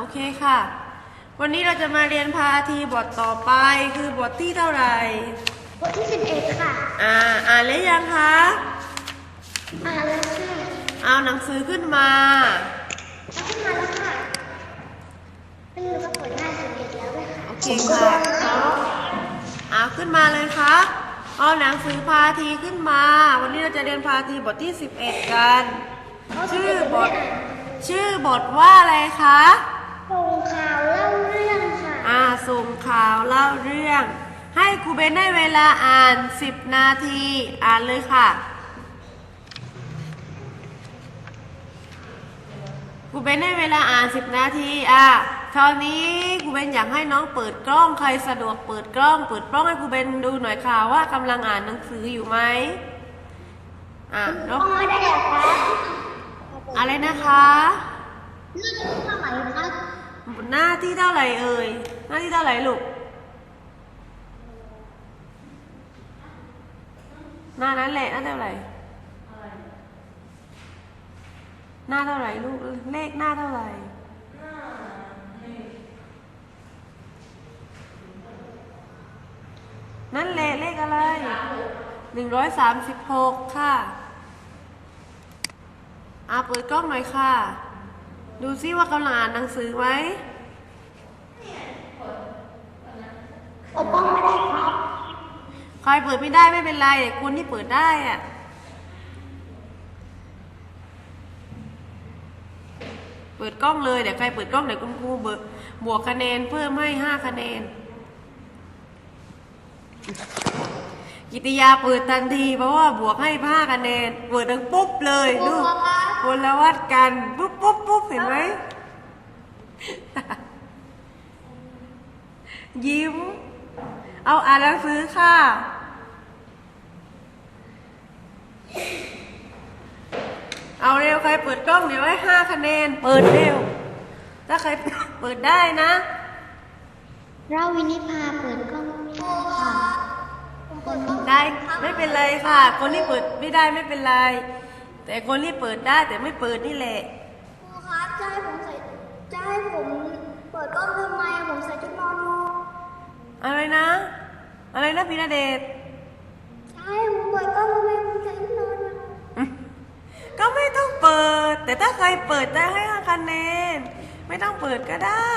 โอเคค่ะ วันนี้เราจะมาเรียนพาทีบทต่อไป คือบทที่เท่าไหร่บทที่สิบเอ็ดค่ะ อ่า อ่านแล้วยังคะอ่านแล้วค่ะเอาหนังสือขึ้นมาเอาขึ้นมาแล้วค่ะไม่รู้ว่าเปิดหน้าสิบเอ็ดแล้วไหมคะโอเคค่ะเอาขึ้นมาเลยคะเอาหนังสือพาทีขึ้นมา วันนี้เราจะเรียนพาทีบทที่11กัน ชื่อบทชื่อบทว่าอะไรคะ ส่งข่าวเล่าเรื่อง ค่ะอ่าส่งข่าวเล่าเรื่อง ให้ครูเบนได้เวลาอ่าน 10 นาที อ่านเลยค่ะครูเบนได้เวลาอ่าน 10 นาทีอะคราวนี้ครูเบนอยากให้น้องเปิดกล้องใครสะดวกเปิดกล้อง เปิดกล้องให้ครูเบนดูหน่อยค่ะว่ากำลังอ่านหนังสืออยู่ไหมอะน้องต้องไม่ได้เหรอคะอะไรนะคะเรื่องเท่าไหร่ครับหน้าที่เท่าไหร่เอ่ย หน้าที่เท่าไหร่ลูก หน้านั้นแหละหน้าเท่าไหร่หน้าเท่าไหร่ลูก เลขหน้าเท่าไหร่นั่นแหละเลขอะไรหนึ่งร้อยสามสิบหกค่ะอ่าเปิดกล้องหน่อยค่ะ ดูซิว่ากำลังอ่านหนังสือไหม เปิ ดกล้องไม่ได้ครับใครเปิดไม่ได้ไม่เป็นไรแต่คนที่เปิดได้อะเปิดกล้องเลยเดี๋ยวใครเปิดกล้องเดี๋ยวคุณครูเบิกบวกคะแนนเพิ่มให้ห้าคะแนน กิติยาเปิดทันที เพราะว่าบวกให้ห้าคะแนนเปิดดังปุ๊บเลยดูคนละวัดกันปุ๊บปุ๊บปุ๊บเห็นไหมยิ้ม เอาอ่านหนังสือค่ะ เอาเร็วใครเปิดกล้องเดี๋ยวให้ห้าคะแนน เปิดเร็ว ถ้าใครเปิดได้นะเราวินิพาเปิดกล้องค่ะผมเปิดกล้องได้ไม่เป็นไรค่ะ คนที่เปิดไม่ได้ไม่เป็นไร แต่คนที่เปิดได้แต่ไม่เปิดนี่แหละครูครับจะให้ผมใส่จะให้ผมเปิดกล้องทำไมอะผมใส่ชุดนอนอยู่อะไรนะ อะไรนะพีระเดชจะให้ผมเปิดกล้องทำไมผมใส่ชุดนอนอยู่ก็ไม่ต้องเปิด แต่ถ้าใครเปิดจะให้ห้าคะแนน ไม่ต้องเปิดก็ได้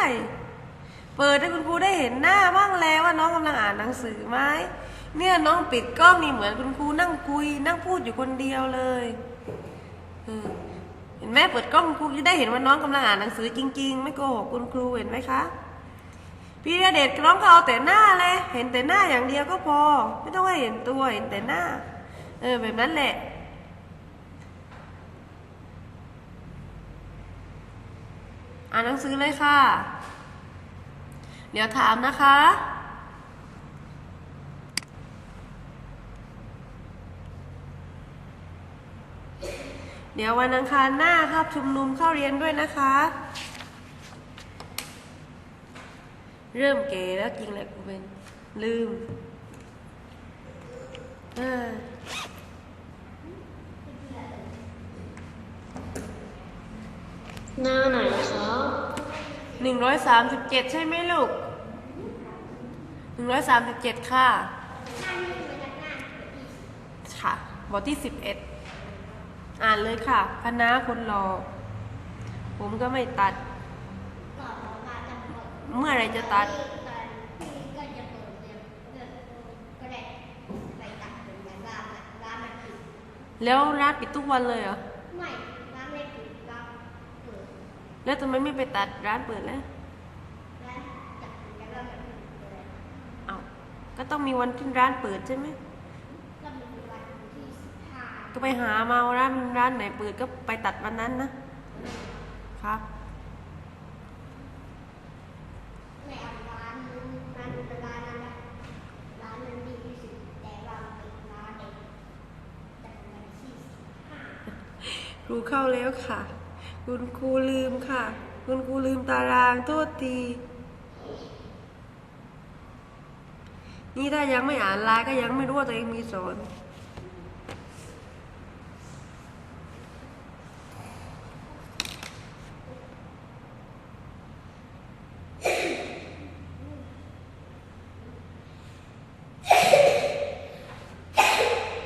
เปิดให้คุณครูได้เห็นหน้าบ้างแล้วว่าน้องกำลังอ่านหนังสือไหมเนี่ยน้องปิดกล้องนี่เหมือนคุณครูนั่งคุย นั่งพูดอยู่คนเดียวเลยเออเห็นไหมเปิดกล้องคุณครูจะได้เห็นว่าน้องกำลังอ่านหนังสือจริง ๆ ไม่โกหกคุณครูเห็นไหมคะ พี่เดชน้องเขาเอาแต่หน้าเลย เห็นแต่หน้าอย่างเดียวก็พอ ไม่ต้องให้เห็นตัวเห็นแต่หน้า เออแบบนั้นแหละอ่านหนังสือเลยค่ะ เดี๋ยวถามนะคะ เดี๋ยววันอังคารหน้าครับชุมนุมเข้าเรียนด้วยนะคะ เริ่มเก๋แล้วจริงแหละกูเป็นลืมเออหน้าไหนครับ หนึ่งร้อยสามสิบเจ็ดใช่ไหมลูกหนึ่งร้อยสามสิบเจ็ดค่ะ ค่ะบทที่สิบเอ็ดอ่านเลยค่ะคณะคนรอ ผมก็ไม่ตัด เมื่อไรจะตัดแล้วร้านปิดทุกวันเลยเหรอ ไม่ ร้านไม่ปิดร้านเปิด แล้วทำไมไม่ไปตัดร้านเปิดแล้วร้านจัดกิจกรรมแบบนี้เลยเอาก็ต้องมีวันที่ร้านเปิดใช่ไหมแล้วมีวันที่สิบห้าก็ไปหามาว่าร้านร้านไหนเปิดก็ไปตัดวันนั้นนะครับ รู้เข้าแล้วค่ะ คุณครูลืมค่ะ คุณครูลืมตารางโทษที นี่ถ้ายังไม่อ่านไลน์ก็ยังไม่รู้ว่าตัวเองมีสอน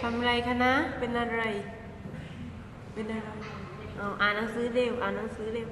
ทำไรคะนะ เป็นอะไร เป็นอะไรเอาอ่านหนังสือเร็ว อ่านหนังสือเร็ว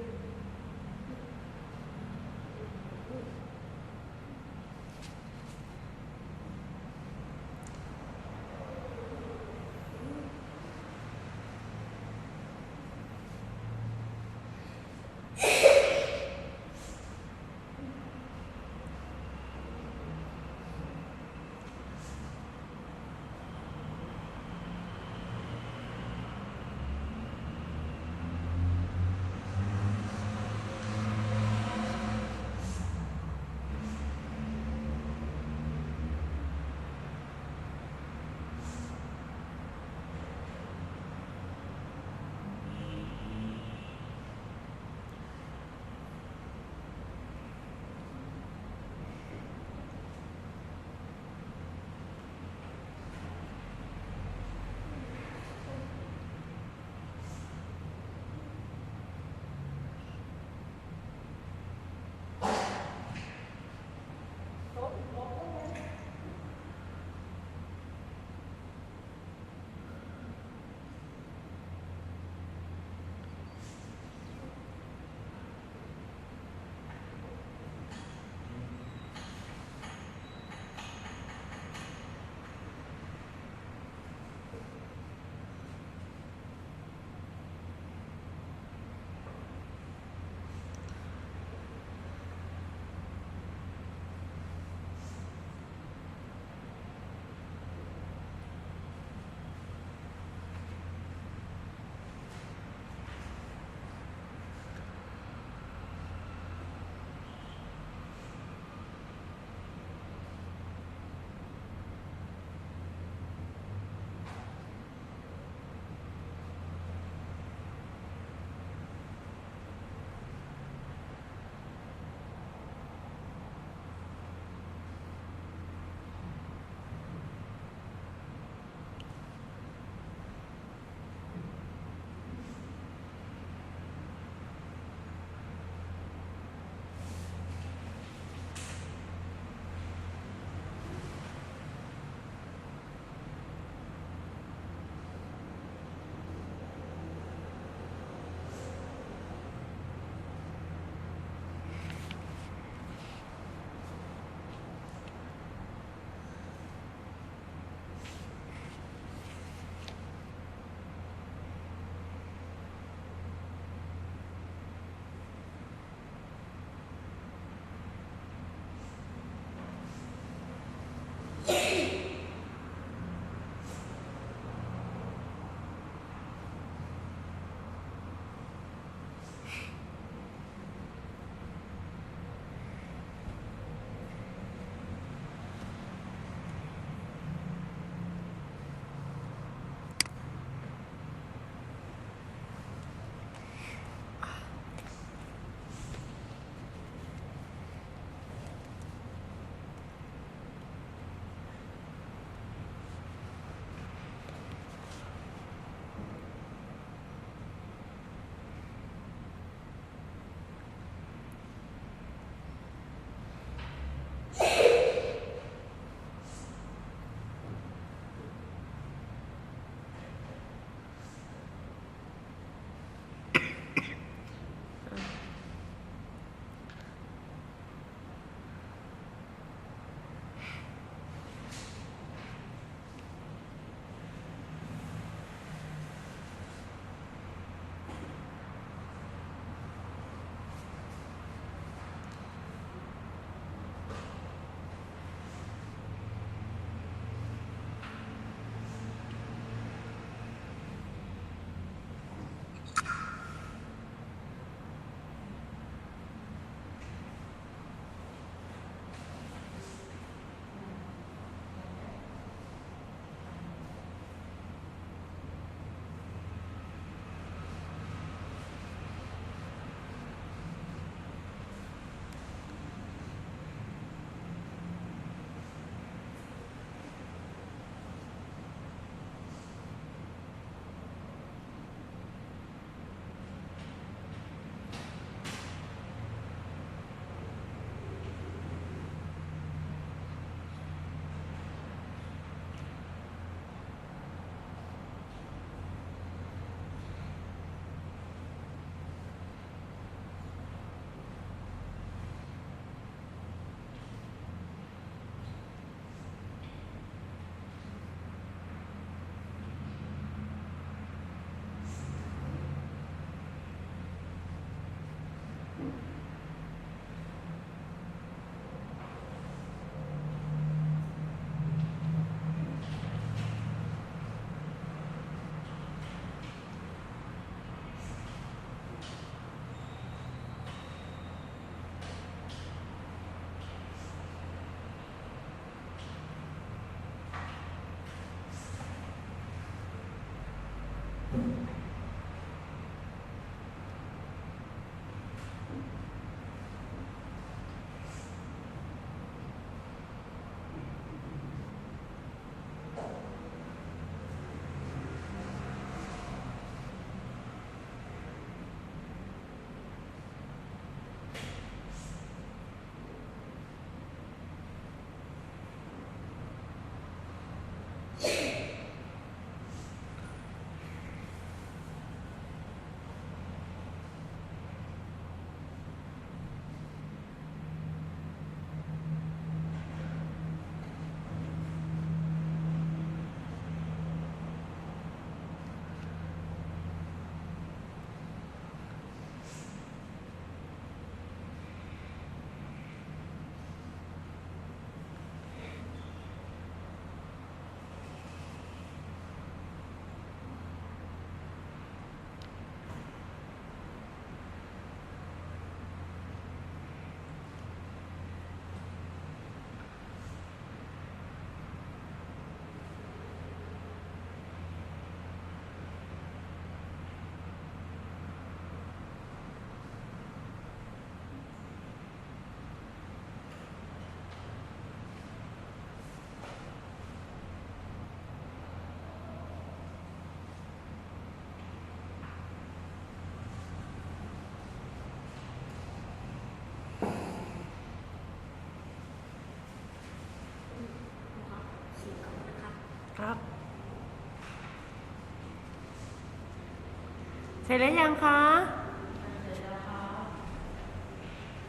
เสร็จแล้วยังคะ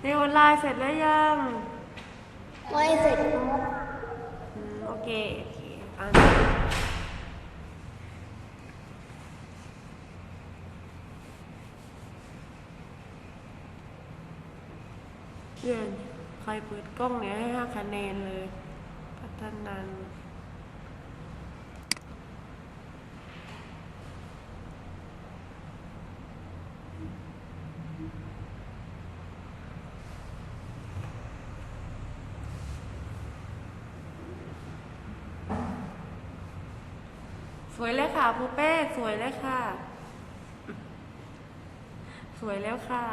เรียนออนไลน์เสร็จแล้วยังไม่เสร็จครับอืมโอเคโอเคอ่านเพื่อนใครเปิดกล้องเนี่ยให้ห้าคะแนนเลย พัฒนันสวยแล้ว ค่ะปูเป้สวยแล้วค่ะ สวยแล้วค่ะ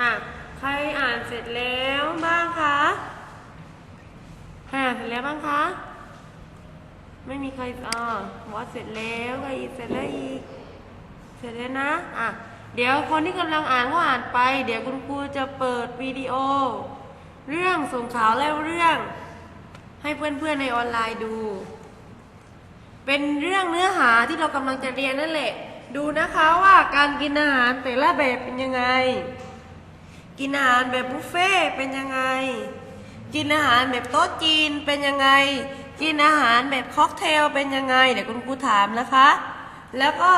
อะ ใครอ่าน เสร็จแล้วบ้างคะใครอ่านเสร็จแล้วบ้างคะ ไม่มีใครอ่าว่าเสร็จแล้วใครอีกเสร็จแล้วอีก เสร็จแล้วนะ อะ เดี๋ยวคนที่กำลังอ่านก็อ่านไป เดี๋ยวคุณครูจะเปิดวิดีโอ เรื่องส่งข่าวแล้วเรื่อง ให้เพื่อนๆในออนไลน์ดู เป็นเรื่องเนื้อหาที่เรากำลังจะเรียนนั่นแหละ ดูนะคะว่าการกินอาหารแต่ละแบบเป็นยังไง กินอาหารแบบบุฟเฟ่ต์เป็นยังไง กินอาหารแบบโต๊ะจีนเป็นยังไง กินอาหารแบบค็อกเทลเป็นยังไง เดี๋ยวคุณครูถามนะคะ แล้วก็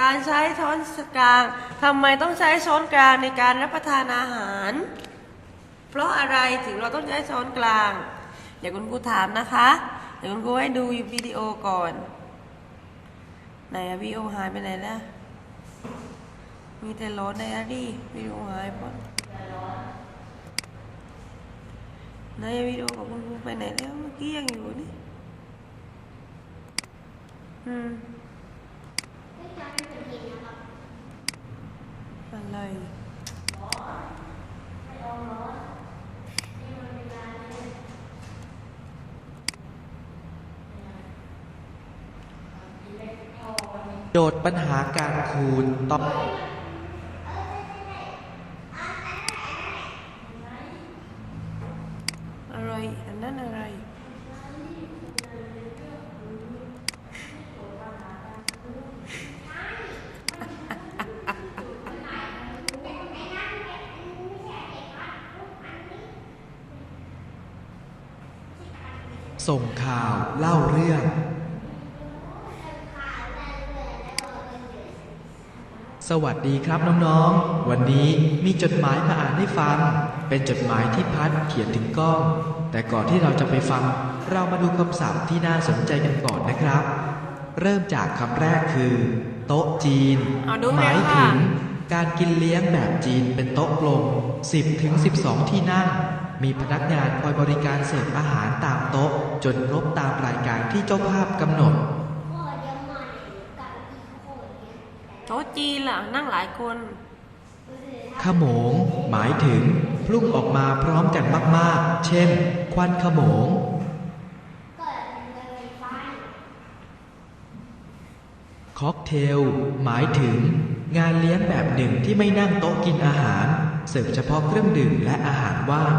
การใช้ช้อนกลางทำไมต้องใช้ช้อนกลางในการรับประทานอาหาร เพราะอะไรถึงเราต้องใช้ช้อนกลาง เดี๋ยวคุณครูถามนะคะ เดี๋ยวคุณครูให้ดูวิดีโอก่อน ไหนอะวิดีโอหายไปไหนแล้วมีแต่โหลดในอะดิวิดีโอหายไปไห นอะวิดีโอของคุณครูไปไหนแล้วเมื่อกี้ยังอยู่นี่อืมไม่จำเป็นคนกินนะครับอะไรโจทย์ปัญหาการคูณต้อง อะไร อันนั้นอะไร ส่งข่าวเล่าเรื่อง สวัสดีครับน้องๆ วันนี้มีจดหมายมาอ่านให้ฟัง เป็นจดหมายที่พัดเขียนถึงก้อง แต่ก่อนที่เราจะไปฟัง เรามาดูคำศัพท์ที่น่าสนใจกันก่อนนะครับ เริ่มจากคำแรกคือ โต๊ะจีน เอาดูหไหมมายค่ะ ถึง การกินเลี้ยงแบบจีนเป็นโต๊ะกลม 10ถึง12 ที่นั่ง มีพนักงานคอยบริการเสิร์ฟอาหารตามโต๊ะ จนครบตามรายการที่เจ้าภาพกำหนด ข้อเดียวใหม่กับอีกข้อเนี้ย โต๊ะ จีนล่ะนั่งหลายคนขโมง หมายถึงพลุ่งออกมาพร้อมกันมาก ๆ เช่น ควันขโมงเป็นเงินไฟค็อกเทล หมายถึง งานเลี้ยงแบบหนึ่งที่ไม่นั่งโต๊ะกินอาหาร เสิร์ฟเฉพาะเครื่องดื่มและอาหารว่าง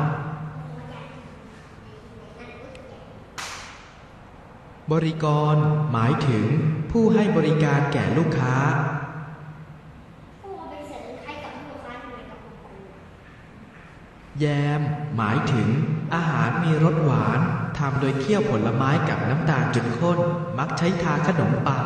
บริกร หมายถึง ผู้ให้บริการแก่ลูกค้า ผู้เอาไปเสริมให้กับลูกค้าทำไมกับคุณครู แยม หมายถึง อาหารมีรสหวานทำโดยเคี่ยวผลไม้กับน้ำตาลจนข้น มักใช้ทาขนมปัง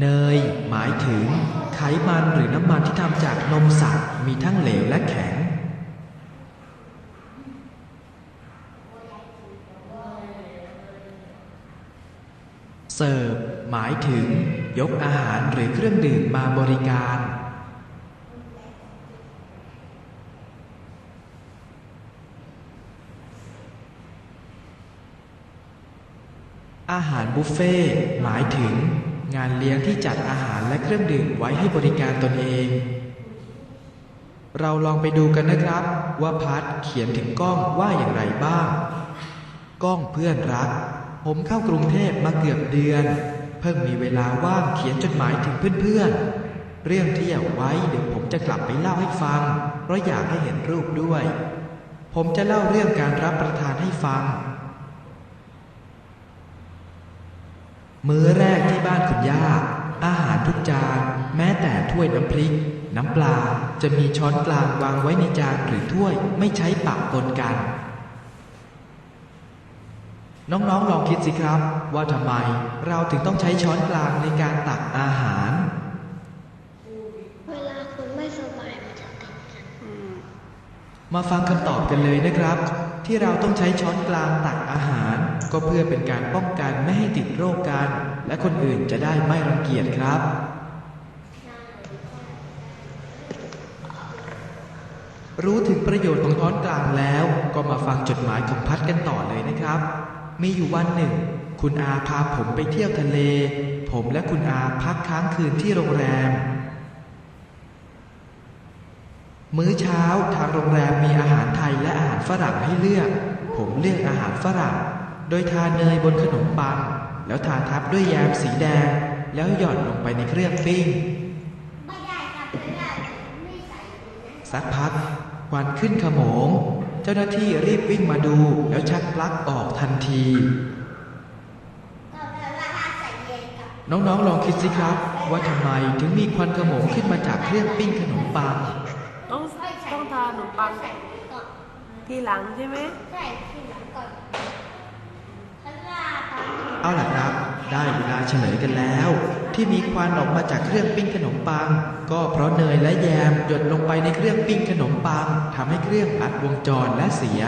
เนย หมายถึง ไขมันหรือน้ำมันที่ทำจากนมสัตว์ มีทั้งเหลวและแข็ง เสิร์ฟ หมายถึง ยกอาหารหรือเครื่องดื่มมาบริการ อาหารบุฟเฟ่ต์หมายถึง งานเลี้ยงที่จัดอาหารและเครื่องดื่มไว้ให้บริการตนเอง เราลองไปดูกันนะครับ ว่าพัดเขียนถึงก้องว่าอย่างไรบ้างก้องเพื่อนรัก ผมเข้ากรุงเทพมาเกือบเดือน เพิ่งมีเวลาว่างเขียนจดหมายถึงเพื่อนๆ เรื่องที่อยากไว้เดี๋ยวผมจะกลับไปเล่าให้ฟัง เพราะอยากให้เห็นรูปด้วย ผมจะเล่าเรื่องการรับประทานให้ฟัง มื้อแรกที่บ้านคุณย่า อาหารทุกจาน แม้แต่ถ้วยน้ำพริก น้ำปลาจะมีช้อนกลางวางไว้ในจานหรือถ้วยไม่ใช้ปะปนกัน น้องๆลองคิดสิครับ ว่าทำไมเราถึงต้องใช้ช้อนกลางในการตักอาหาร เวลาคุณไม่สบายมันจะติดกันอืมมาฟังคำตอบกันเลยนะครับ ที่เราต้องใช้ช้อนกลางตักอาหาร ก็เพื่อเป็นการป้องกันไม่ให้ติดโรคกัน และคนอื่นจะได้ไม่รังเกียจครับรู้ถึงประโยชน์ของช้อนกลางแล้ว ก็มาฟังจดหมายของพัดกันต่อเลยนะครับ มีอยู่วันหนึ่ง คุณอาพาผมไปเที่ยวทะเล ผมและคุณอาพักค้างคืนที่โรงแรม มื้อเช้าทางโรงแรมมีอาหารไทยและอาหารฝรั่งให้เลือก ผมเลือกอาหารฝรั่ง โดยทาเนยบนขนมปัง แล้วทาทับด้วยแยมสีแดง แล้วหย่อนลงไปในเครื่องปิ้งไม่ได้ครับไม่ได้ไม่ใส่ถุงนะสักพักควันขึ้นขโมงเจ้าหน้าที่รีบวิ่งมาดูแล้วชักปลั๊กออกทันทีก็แปลว่าถ้าใส่เย็นกับน้องๆลองคิดสิครับ ว่าทำไมถึงมีควันขโมงขึ้นมาจากเครื่องปิ้งขนมปัง ต้องต้องทานขนมปังใส่ก่อนทีหลังใช่ไหมใส่ที่หลังก่อนเพราะว่าตอนนี้เอาล่ะครับ ได้เวลาเฉลยกันแล้ว ที่มีควันออกมาจากเครื่องปิ้งขนมปัง ก็เพราะเนยและแยมหยดลงไปในเครื่องปิ้งขนมปังทำให้เครื่องอัดวงจรและเสีย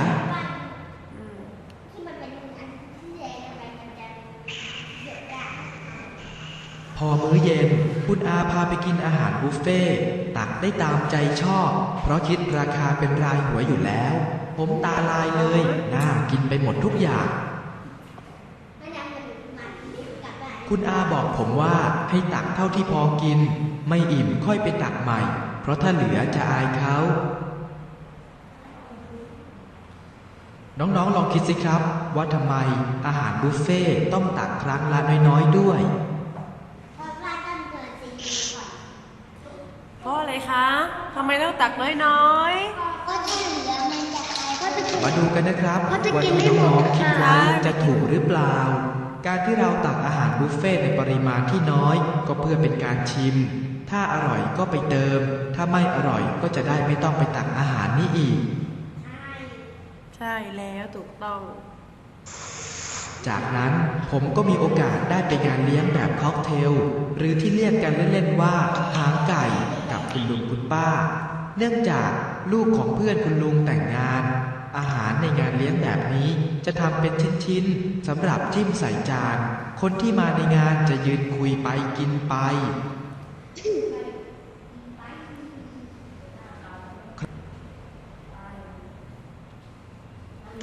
พอมื้อเย็นคุณอาพาไปกินอาหารบุฟเฟ่ตักได้ตามใจชอบ เพราะคิดราคาเป็นรายหัวอยู่แล้ว ผมตาลายเลย น่ากินไปหมดทุกอย่าง มันยังมันมันนี่กลับได้ คุณอาบอกผมว่าให้ตักเท่าที่พอกิน ไม่อิ่มค่อยไปตักใหม่ เพราะถ้าเหลือจะอายเขาน้องๆ ลองคิดสิครับ ว่าทำไมอาหารบุฟเฟ่ต์ต้องตักครั้งละน้อยๆ ด้วย เพราะว่าต้องเกินสี่ปีก่อนเพราะอะไรคะทำไมต้องตักน้อยก็จะเหลือมันจะไปก็จะกินมาดูกันนะครับเขาจะว่ากินที่ไม่หมน้องดๆคิดค่ะไว้จะถูกหรือเปล่า การที่เราตักอาหารบุฟเฟ่ต์ในปริมาณที่น้อย ก็เพื่อเป็นการชิม ถ้าอร่อยก็ไปเติม ถ้าไม่อร่อยก็จะได้ไม่ต้องไปตักอาหารนี้อีกๆใช่แล้วถูกต้อง จากนั้นผมก็มีโอกาสได้ไปงานเลี้ยงแบบค็อกเทล หรือที่เรียกกันเล่นๆว่าหางไก่กับคุณลุงคุณป้า เนื่องจากลูกของเพื่อนคุณลุงแต่งงาน อาหารในงานเลี้ยงแบบนี้จะทำเป็นชิ้นๆสำหรับจิ้มใส่จาน คนที่มาในงานจะยืนคุยไปกินไป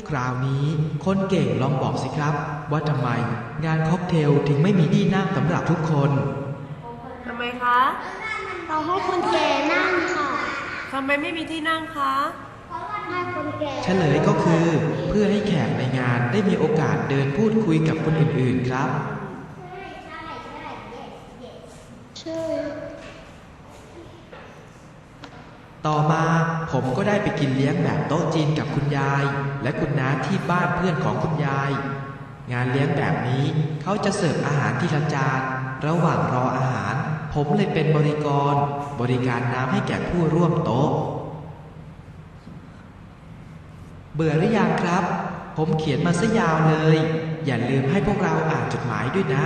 คราวนี้คนเก่งลองบอกสิครับ ว่าทำไมงานค็อกเทลถึงไม่มีที่นั่งสำหรับทุกคนทำไมคะ เราให้คนแก่นั่งค่ะ ทำไมไม่มีที่นั่งคะให้คนแก่ เฉลยก็คือเพื่อให้แขกในงานได้มีโอกาสเดินพูดคุยกับคนอื่นๆครับใช่ต่อมาผมก็ได้ไปกินเลี้ยงแบบโต๊ะจีนกับคุณยาย และคุณน้าที่บ้านเพื่อนของคุณยาย งานเลี้ยงแบบนี้เขาจะเสิร์ฟอาหารที่ละจานระหว่างรออาหาร ผมเลยเป็นบริกร บริการน้ำให้แก่ผู้ร่วมโต๊ะ เบื่อหรือยังครับ ผมเขียนมาซะยาวเลย อย่าลืมให้พวกเราอ่านจดหมายด้วยนะ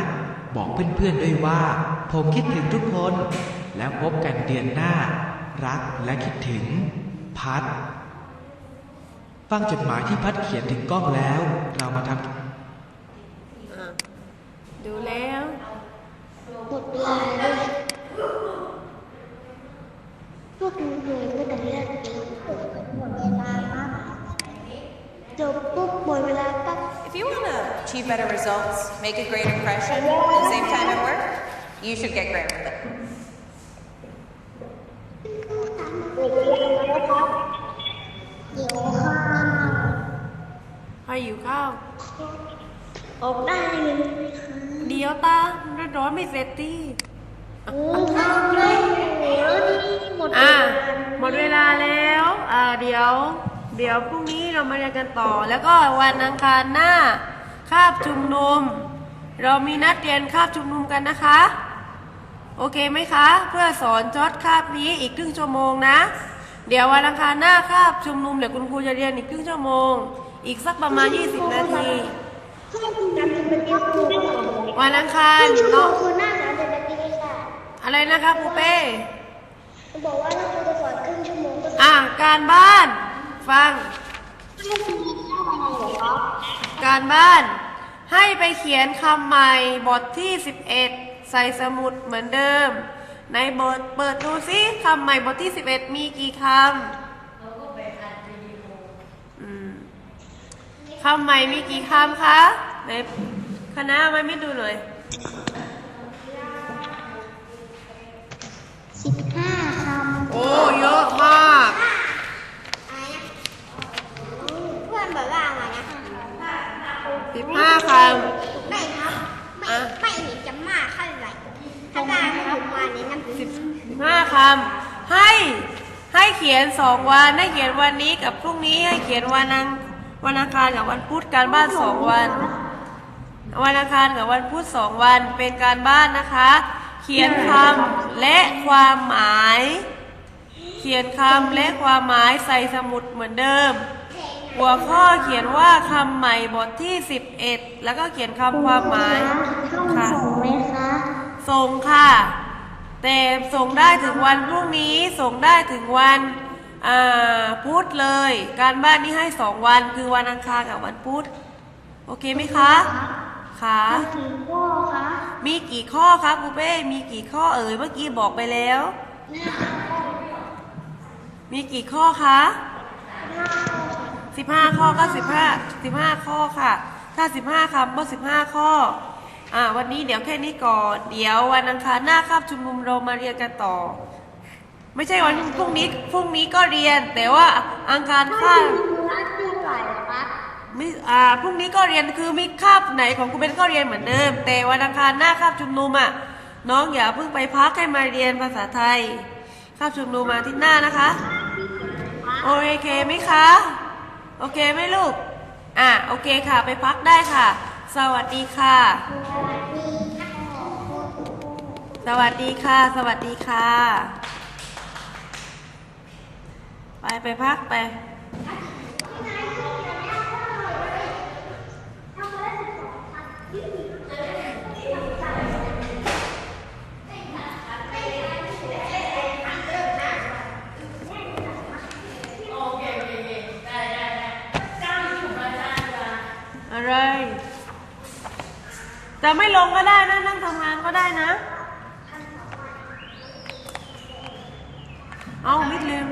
บอกเพื่อนๆด้วยว่า ผมคิดถึงทุกคน แล้วพบกันเดือนหน้า รักและคิดถึง พัด ฟังจดหมายที่พัดเขียนถึงกล้องแล้ว เรามาทำอะดูแล้วหมดเวลาเลยพวกหนูเหนื่อยตั้งแต่แรกจริงหมดเวลา If you want to achieve better results, make a great impression, and save time at work, you should get Grammarly. หมดเวลาแล้วครับเดี๋ยวค่ะ ใครอยู่ข้าว ออกได้เลยไหมคะ เดี๋ยวตาร้อนๆไม่เสร็จที่ โอ้ทำได้โอ้แล้วนี่หมดเว อ่ะ ลา หมดเวลาแล้ว อ่า เดี๋ยว เดี๋ยวพรุ่งนี้เรามาเรียนกันต่อ แล้วก็วันอังคารหน้าคาบชุมนุม เรามีนัดเรียนคาบชุมนุมกันนะคะ โอเคไหมคะ เพื่อสอนจอดคาบนี้อีกครึ่งชั่วโมงนะ เดี๋ยววันอังคารหน้าคาบชุมนุมเดี๋ยวคุณครูจะเรียนอีกครึ่งชั่วโมง อีกสักประมาณ 20 นาทีข้อมูลการเป็นเรื่องครูก่อนวันอังคารครึ่งชั่วโมเนาะงคือหน้าสามสิบนาทีค่ะอะไรนะคะปูเป้บอกว่าถ้าครูจะสอนครึ่งชั่วโมงก็อะการบ้าน ฟัง การบ้าน ให้ไปเขียนคำใหม่บทที่ 11 ใส่สมุดเหมือนเดิม ในบทเปิดดูซิคำใหม่บทที่ 11 มีกี่คำอืมคำใหม่มีกี่คำคะ ในคณะไม่ไม่ดูหน่อย สิบห้าคำ โอ้ เยอะมาก อะไรนะเพื่อนบอกว่าอะไรนะ 15ค ไม่ครับ ไม่ อะ ไม่เห็นจะมากเท่าไหร่ถ้าได้ให้ผมมาในนั้นำ15 คำให้ให้เขียนสองวันให้เขียนวันนี้กับพรุ่งนี้ให้เขียนวันอังวันอังคารกับวันพุธการบ้านสองวัน วันอังคารกับวันพุธสองวันเป็นการบ้านนะคะ เขียนคำและความหมาย เขียนคำและความหมายใส่สมุดเหมือนเดิม หัวข้อเขียนว่าคำใหม่บทที่ 11 แล้วก็เขียนคำความหมายค่ะส่งไหมคะส่งค่ะ แต่ส่งได้ถึงวันพรุ่งนี้ส่งได้ถึงวันอ่าพุธเลย การบ้านนี้ให้สองวันคือวันอังคารกับวันพุธโอเคไหมคะค่ะกี่ข้อคะมีกี่ข้อครับครูเป้มีกี่ข้อเอ่ยเมื่อกี้บอกไปแล้ว มีกี่ข้อคะสิบห้าข้อก็สิบห้าสิบห้าข้อค่ะ ถ้าสิบห้าคำก็สิบห้าข้อ อ่าวันนี้เดี๋ยวแค่นี้ก่อนเดี๋ยววันอังคารหน้าคาบชุมนุมเรามาเรียนกันต่อ ไม่ใช่วันพรุ่งนี้พรุ่งนี้ก็เรียน แต่ว่าอังคารข้าบนัดเท่าไหร่คะมิอ่าพรุ่งนี้ก็เรียนคือมิคาบไหนของครูเบนก็เรียนเหมือนเดิม แต่วันอังคารหน้าคาบชุมนุมอะน้องอย่าเพิ่งไปพักให้มาเรียนภาษาไทยคาบชุมนุมมาที่หน้านะคะโอเคไหมคะ โอเคไหมลูก อะโอเคค่ะ ไปพักได้ค่ะ สวัสดีค่ะ สวัสดีค่ะ สวัสดีค่ะ ไปไปพักไป อะไร จะไม่ลงก็ได้นะ นั่งทำงานก็ได้นะ เอามิดลืม